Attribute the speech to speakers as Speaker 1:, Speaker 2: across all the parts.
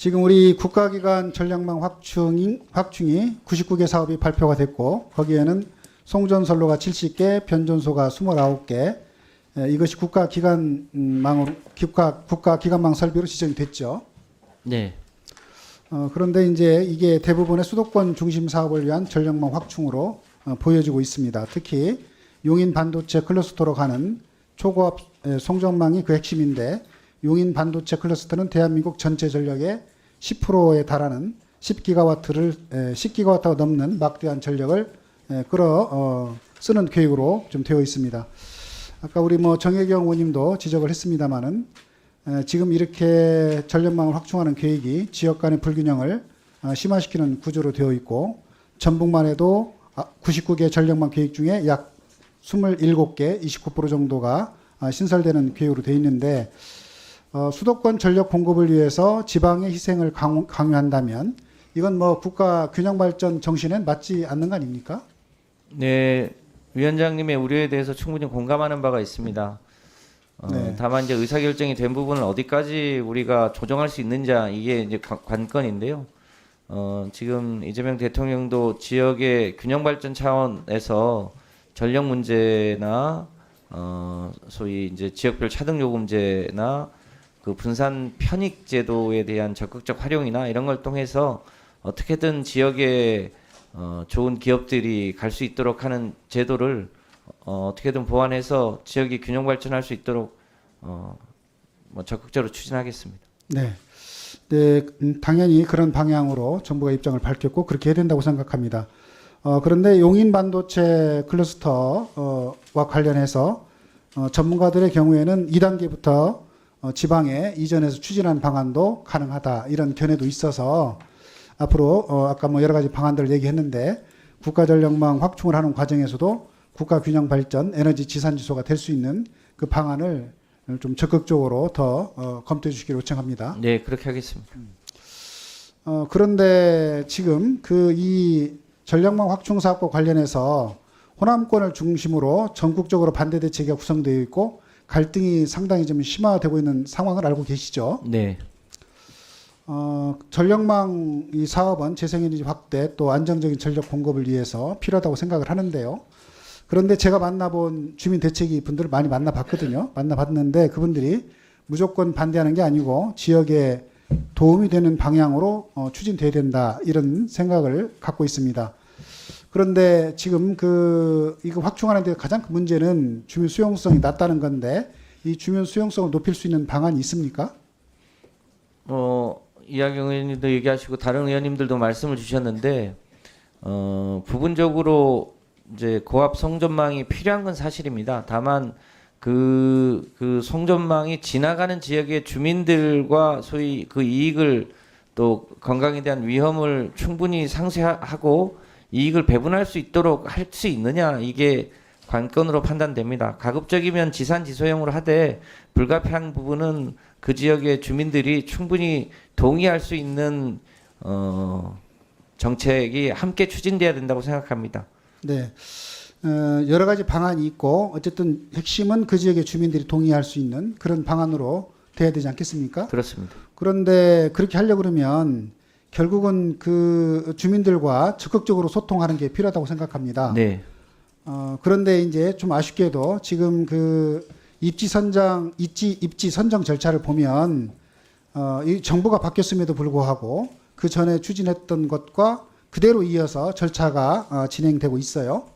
Speaker 1: 지금 우리 국가기관 전력망 확충이, 확충이 99개 사업이 발표가 됐고 거기에는 송전선로가 70개, 변전소가 29개 에, 이것이 국가기관망으로 국가 국가기관망 설비로 지정이 됐죠.
Speaker 2: 네.
Speaker 1: 어, 그런데 이제 이게 대부분의 수도권 중심 사업을 위한 전력망 확충으로 어, 보여지고 있습니다. 특히 용인 반도체 클러스터로 가는 초고압 에, 송전망이 그 핵심인데 용인 반도체 클러스터는 대한민국 전체 전력의 10%에 달하는 10기가와트를 에, 10기가와트가 넘는 막대한 전력을 에, 끌어 어, 쓰는 계획으로 좀 되어 있습니다. 아까 우리 뭐 정혜경 의원님도 지적을 했습니다마는 에, 지금 이렇게 전력망을 확충하는 계획이 지역 간의 불균형을 어, 심화시키는 구조로 되어 있고 전북만 해도 아, 99개 전력망 계획 중에 약 27개, 29% 정도가 아, 신설되는 계획으로 되어 있는데 어, 수도권 전력 공급을 위해서 지방의 희생을 강요, 강요한다면 이건 뭐 국가 균형 발전 정신에 맞지 않는 거 아닙니까?
Speaker 2: 네. 위원장님의 우려에 대해서 충분히 공감하는 바가 있습니다. 어,
Speaker 1: 네.
Speaker 2: 다만 이제 의사결정이 된 부분을 어디까지 우리가 조정할 수 있느냐 이게 이제 관- 관건인데요. 어, 지금 이재명 대통령도 지역의 균형 발전 차원에서 전력 문제나 어, 소위 이제 지역별 차등 요금제나 그 분산 편익 제도에 대한 적극적 활용이나 이런 걸 통해서 어떻게든 지역에 어, 좋은 기업들이 갈 수 있도록 하는 제도를 어, 어떻게든 보완해서 지역이 균형 발전할 수 있도록 어, 뭐 적극적으로 추진하겠습니다.
Speaker 1: 네. 네, 음, 당연히 그런 방향으로 정부가 입장을 밝혔고 그렇게 해야 된다고 생각합니다. 어, 그런데 용인 반도체 클러스터와 관련해서 어, 전문가들의 경우에는 2단계부터 어, 지방에 이전해서 추진한 방안도 가능하다 이런 견해도 있어서 앞으로 어, 아까 뭐 여러 가지 방안들을 얘기했는데 국가 전력망 확충을 하는 과정에서도 국가 균형 발전 에너지 지산 지소가 될 수 있는 그 방안을 좀 적극적으로 더 어, 검토해 주시기를 요청합니다.
Speaker 2: 네, 그렇게 하겠습니다.
Speaker 1: 어, 그런데 지금 그 이 전력망 확충 사업과 관련해서 호남권을 중심으로 전국적으로 반대 대책이 구성되어 있고 갈등이 상당히 좀 심화되고 있는 상황을 알고 계시죠?
Speaker 2: 네,
Speaker 1: 어, 전력망 이 사업은 재생에너지 확대 또 안정적인 전력 공급을 위해서 필요하다고 생각을 하는데요. 그런데 제가 만나본 주민 대책위 분들을 많이 만나봤거든요. 만나봤는데 그분들이 무조건 반대하는 게 아니고 지역에 도움이 되는 방향으로 어, 추진돼야 된다 이런 생각을 갖고 있습니다. 그런데 지금 그 이거 확충하는 데 가장 큰 문제는 주민 수용성이 낮다는 건데 이 주민 수용성을 높일 수 있는 방안이 있습니까?
Speaker 2: 어, 이하경 의원님도 얘기하시고 다른 의원님들도 말씀을 주셨는데 어, 부분적으로 이제 고압 송전망이 필요한 건 사실입니다. 다만 그, 그 송전망이 지나가는 지역의 주민들과 소위 그 이익을 또 건강에 대한 위험을 충분히 상쇄하고 이익을 배분할 수 있도록 할 수 있느냐 이게 관건으로 판단됩니다. 가급적이면 지산 지소형으로 하되 불가피한 부분은 그 지역의 주민들이 충분히 동의할 수 있는 어, 정책이 함께 추진돼야 된다고 생각합니다.
Speaker 1: 네. 어, 여러 가지 방안이 있고 어쨌든 핵심은 그 지역의 주민들이 동의할 수 있는 그런 방안으로 돼야 되지 않겠습니까?
Speaker 2: 그렇습니다.
Speaker 1: 그런데 그렇게 하려고 그러면 결국은 그 주민들과 적극적으로 소통하는 게 필요하다고 생각합니다.
Speaker 2: 네,
Speaker 1: 어, 그런데 이제 좀 아쉽게도 지금 그 입지 선정 입지 입지 선정 절차를 보면 어, 이 정부가 바뀌었음에도 불구하고 그 전에 추진했던 것과 그대로 이어서 절차가 어, 진행되고 있어요.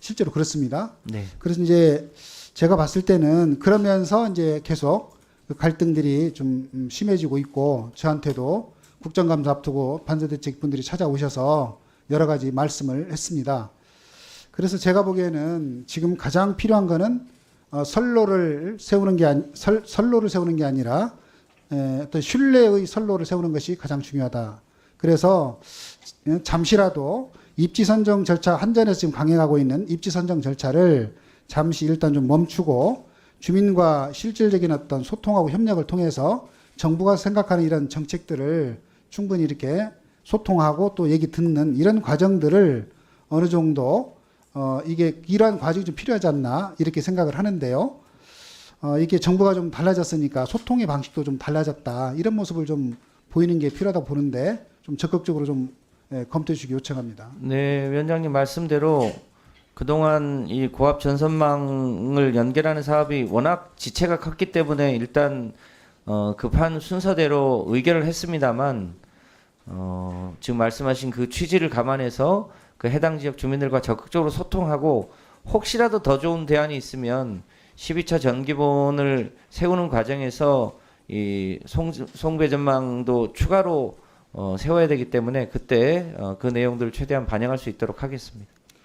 Speaker 1: 실제로 그렇습니다.
Speaker 2: 네,
Speaker 1: 그래서 이제 제가 봤을 때는 그러면서 이제 계속 그 갈등들이 좀 음, 심해지고 있고 저한테도 국정감사 앞두고 반사대책 분들이 찾아오셔서 여러 가지 말씀을 했습니다. 그래서 제가 보기에는 지금 가장 필요한 거는 어, 선로를 세우는 게 아니, 설, 선로를 세우는 게 아니라 에, 어떤 신뢰의 선로를 세우는 것이 가장 중요하다. 그래서 예, 잠시라도 입지 선정 절차 한전에서 지금 강행하고 있는 입지 선정 절차를 잠시 일단 좀 멈추고 주민과 실질적인 어떤 소통하고 협력을 통해서 정부가 생각하는 이런 정책들을 충분히 이렇게 소통하고 또 얘기 듣는 이런 과정들을 어느 정도 어 이게 이러한 과정이 좀 필요하지 않나 이렇게 생각을 하는데요. 어 이게 정부가 좀 달라졌으니까 소통의 방식도 좀 달라졌다 이런 모습을 좀 보이는 게 필요하다 보는데 좀 적극적으로 좀 예, 검토해 주시기 요청합니다.
Speaker 2: 네, 위원장님 말씀대로 그동안 이 고압 전선망을 연결하는 사업이 워낙 지체가 컸기 때문에 일단 어, 급한 순서대로 의결을 했습니다만 어, 지금 말씀하신 그 취지를 감안해서 그 해당 지역 주민들과 적극적으로 소통하고 혹시라도 더 좋은 대안이 있으면 12차 전기본을 세우는 과정에서 이 송, 송배 전망도 추가로 어, 세워야 되기 때문에 그때 어, 그 내용들을 최대한 반영할 수 있도록 하겠습니다.